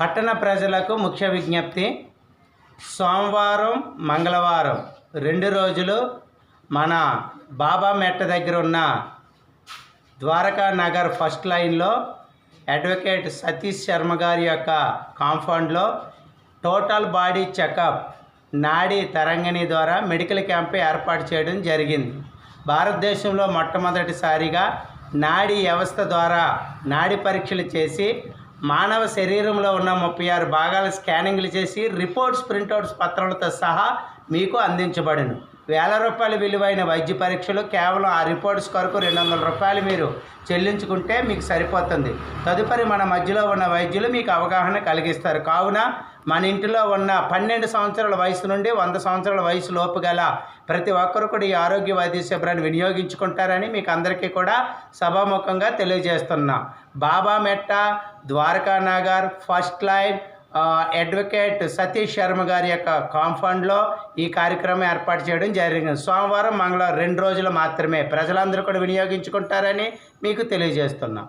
పట్టణ ప్రజలకు ముఖ్య విజ్ఞప్తి. సోమవారం మంగళవారం రెండు రోజులు మన బాబా మెట్ట దగ్గర ఉన్న ద్వారకా నగర్ ఫస్ట్ లైన్లో అడ్వకేట్ సతీష్ శర్మ గారి యొక్క కాంపౌండ్లో టోటల్ బాడీ చెకప్ నాడీ తరంగిణి ద్వారా మెడికల్ క్యాంప్ ఏర్పాటు చేయడం జరిగింది. భారతదేశంలో మొట్టమొదటిసారిగా నాడీ వ్యవస్థ ద్వారా నాడీ పరీక్షలు చేసి మానవ శరీరంలో ఉన్న ముప్పై ఆరు భాగాల స్కానింగ్లు చేసి రిపోర్ట్స్ ప్రింటౌట్స్ పత్రాలతో సహా మీకు అందించబడును. వేల రూపాయల విలువైన వైద్య పరీక్షలు కేవలం ఆ రిపోర్ట్స్ కొరకు రెండు వందల రూపాయలు మీరు చెల్లించుకుంటే మీకు సరిపోతుంది. తదుపరి మన మధ్యలో ఉన్న వైద్యులు మీకు అవగాహన కలిగిస్తారు. కావున మన ఇంటిలో ఉన్న పన్నెండు సంవత్సరాల వయసు నుండి వంద సంవత్సరాల వయసు లోపు గల ప్రతి ఒక్కరు కూడా ఈ ఆరోగ్య వైద్య శిబిరాన్ని వినియోగించుకుంటారని మీకు అందరికీ కూడా సభాముఖంగా తెలియజేస్తున్నా. Baba Metta Dwaraka Nagar first line advocate Satish Sharma గారి యొక్క కాంపౌండ్లో ఈ కార్యక్రమం ఏర్పాటు చేయడం జరిగింది. సోమవారం మంగళవారం రెండు రోజులు మాత్రమే ప్రజలందరూ కూడా వినియోగించుకుంటారని మీకు తెలియజేస్తున్నాం.